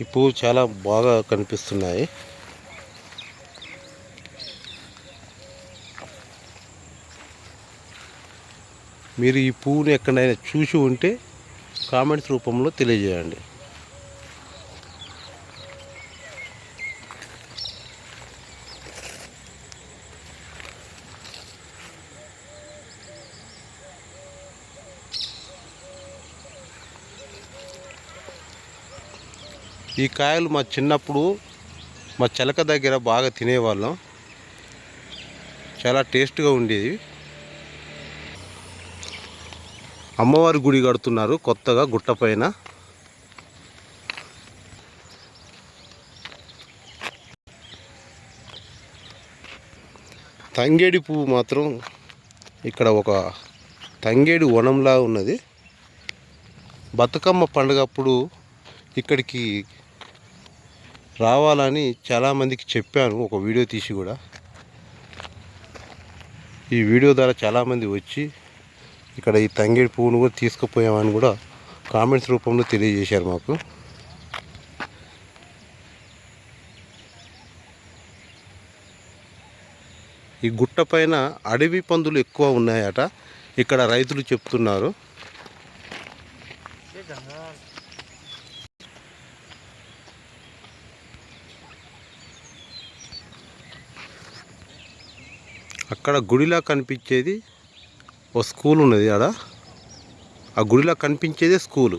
ఈ పువ్వు చాలా బాగా కనిపిస్తున్నాయి. మీరు ఈ పువ్వుని ఎక్కడైనా చూసి ఉంటే కామెంట్స్ రూపంలో తెలియజేయండి. ఈ కాయలు మా చిన్నప్పుడు మా చిలక దగ్గర బాగా తినేవాళ్ళం. చాలా టేస్ట్గా ఉండేది అమ్మవారి గుడి కడుతున్నారు కొత్తగా గుట్ట పైన. తంగేడి పువ్వు మాత్రం ఇక్కడ ఒక తంగేడి వనంలా ఉన్నది. బతుకమ్మ పండుగప్పుడు ఇక్కడికి రావాలని చాలామందికి చెప్పాను ఒక వీడియో తీసి కూడా. ఈ వీడియో ద్వారా చాలామంది వచ్చి ఇక్కడ ఈ తంగేడి పువ్వును కూడా తీసుకుపోయామని కూడా కామెంట్స్ రూపంలో తెలియజేశారు మాకు. ఈ గుట్ట పైన అడవి పందులు ఎక్కువ ఉన్నాయట ఇక్కడ రైతులు చెప్తున్నారు. అక్కడ గుడిలా కనిపించేది ఓ స్కూల్ ఉన్నది ఆడ. ఆ గుడిలా కనిపించేదే స్కూలు.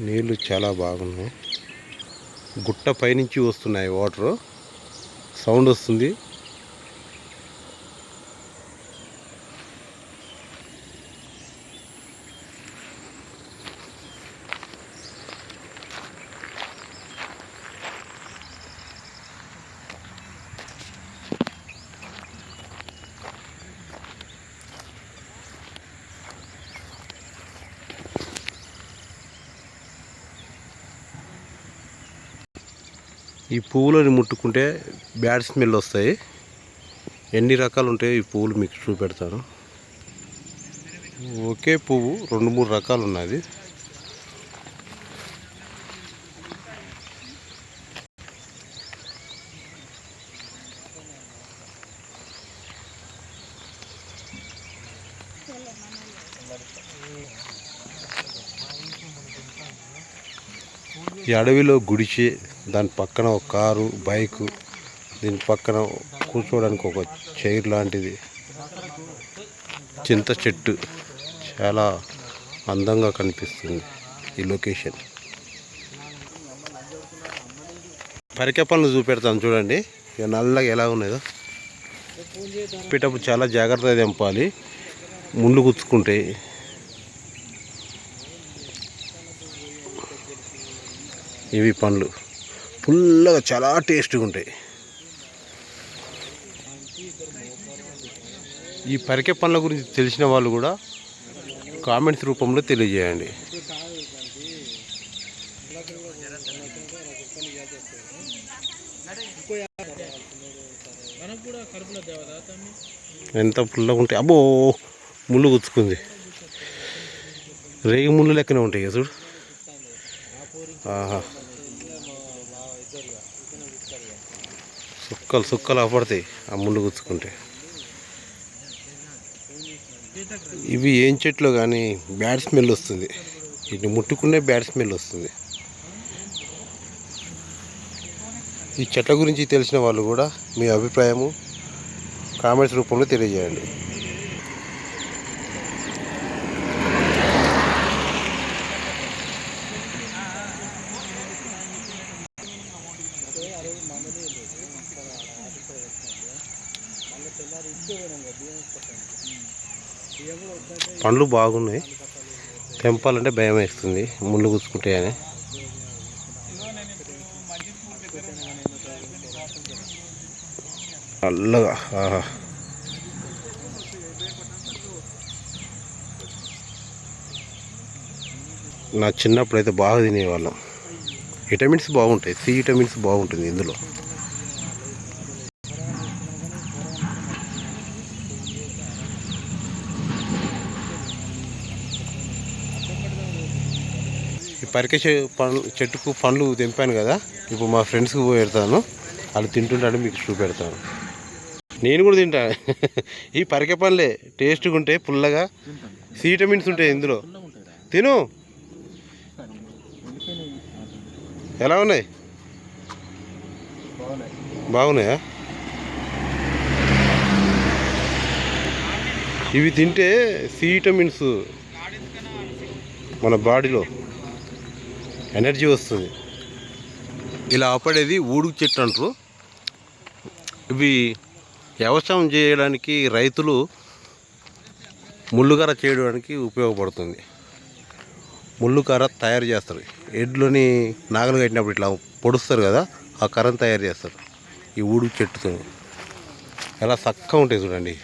నీళ్ళు చాలా బాగున్నాయి. గుట్ట పైనుంచి వస్తున్నాయి వాటరు. సౌండ్ వస్తుంది. ఈ పువ్వులని ముట్టుకుంటే బ్యాడ్ స్మెల్ వస్తాయి. ఎన్ని రకాలు ఉంటాయో ఈ పువ్వులు మీకు చూపెడతాను. ఒకే పువ్వు రెండు మూడు రకాలు ఉన్నది ఈ అడవిలో గుడిచి దాని పక్కన ఒక కారు బైకు దీని పక్కన కూర్చోవడానికి ఒక చైర్ లాంటిది. చింత చెట్టు. చాలా అందంగా కనిపిస్తుంది ఈ లొకేషన్. పరికె పనులు చూపెడతాను చూడండి. ఇక నల్లగా ఎలా ఉన్నదో. చెప్పేటప్పుడు చాలా జాగ్రత్తగా తెంపాలి. ముళ్ళు గుచ్చుకుంటే ఇవి పండ్లు పుల్లగా చాలా టేస్ట్గా ఉంటాయి ఈ పరికే పండ్ల గురించి తెలిసిన వాళ్ళు కూడా కామెంట్స్ రూపంలో తెలియజేయండి. ఎంత పుల్లగా ఉంటాయి అబ్బో ముళ్ళు గుచ్చుకుంది. రేగి ముళ్ళు లెక్కనే ఉంటాయి కదా చూడు. ఆహా. సుక్కలు సుక్కలు అవపడతాయి. ఆ ముళ్ళు గుచ్చుకుంటే. ఇవి ఏం చెట్లు కానీ బ్యాడ్ స్మెల్ వస్తుంది. వీటిని ముట్టుకునే బ్యాడ్ స్మెల్ వస్తుంది. ఈ చెట్ల గురించి తెలిసిన వాళ్ళు కూడా మీ అభిప్రాయము కామెంట్స్ రూపంలో తెలియజేయండి. పండ్లు బాగున్నాయి. తెంపాలంటే భయం వేస్తుంది. ముళ్ళు కూర్చుకుంటాయని అల్లగా ఆహా. నా చిన్నప్పుడు అయితే బాగా తినేవాళ్ళం. విటమిన్స్ బాగుంటాయి. సి విటమిన్స్ బాగుంటుంది ఇందులో. పరికే పండ్లు చెట్టుకు పండ్లు తెంపాను కదా. ఇప్పుడు మా ఫ్రెండ్స్కి పెడతాను. వాళ్ళు తింటుంటాడు మీకు చూపెడతాను. నేను కూడా తింటా. ఈ పరికే పండ్లే టేస్ట్గా ఉంటాయి పుల్లగా. సి విటమిన్స్ ఉంటాయి ఇందులో. తిను. ఎలా ఉన్నాయి? బాగున్నాయా? ఇవి తింటే సి విటమిన్స్ మన బాడీలో. ఎనర్జీ వస్తుంది. ఇలా ఆపడేది ఊడుగు చెట్టు అంటారు. ఇవి వ్యవసాయం చేయడానికి రైతులు ముళ్ళుకర చేయడానికి ఉపయోగపడుతుంది. ముళ్ళుకర తయారు చేస్తారు. ఎడ్లని నాగలు కట్టినప్పుడు ఇట్లా పొడుస్తారు కదా ఆ కర్రను తయారు చేస్తారు. ఈ ఊడుగు చెట్టుతో ఎలా చక్కగా ఉంటాయి చూడండి.